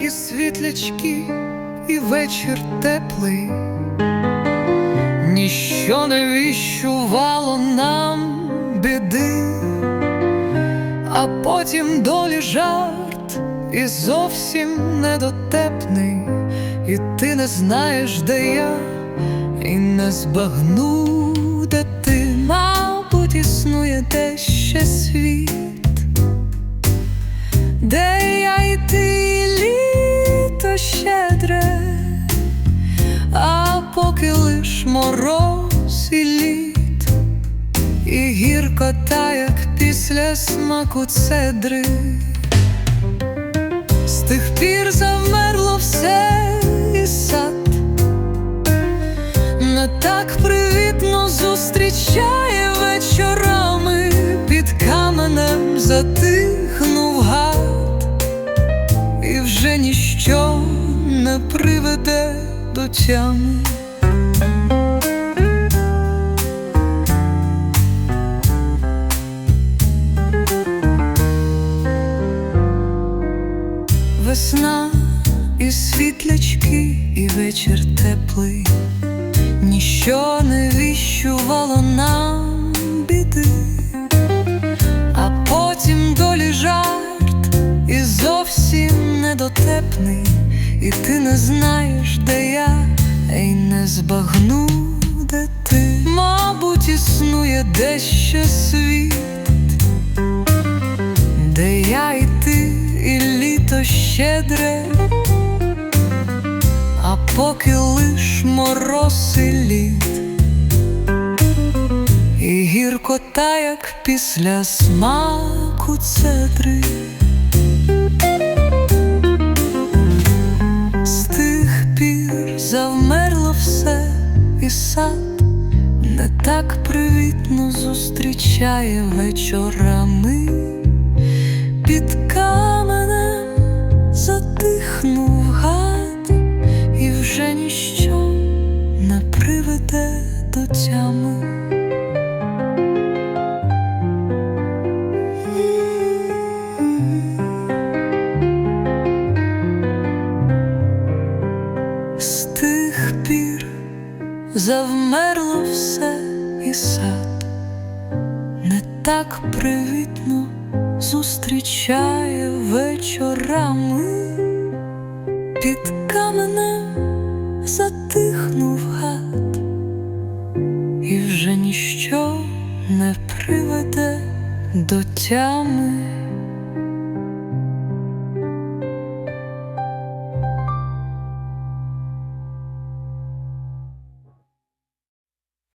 і світлячки, і вечір теплий, ніщо не віщувало нам біди, а потім долі жарт і зовсім недотепний, і ти не знаєш, де я, і не збагну, де ти, мабуть, існує де світ. Де я і ти літо щедре, а поки лиш мороз і лід, і гіркота, як після смаку цедри, з тих пір завмерло все і сад, не так привітно зустрічає вечорами під каменем затихнув приведе до тями. Весна і світлячки, і вечір теплий, ніщо не віщувало нам біди, а потім долі жарт і зовсім недотепний, і ти не знаєш, де я, й не збагну, де ти, мабуть, існує дещо світ де я і ти, і літо щедре, а поки лиш мороз і лід, і гіркота, як після смаку цедри. Все, і сад не так привітно зустрічає вечорами. Завмерло все і сад. Не так привітно зустрічає вечорами, під каменем затихнув гад, і вже ніщо не приведе до тями.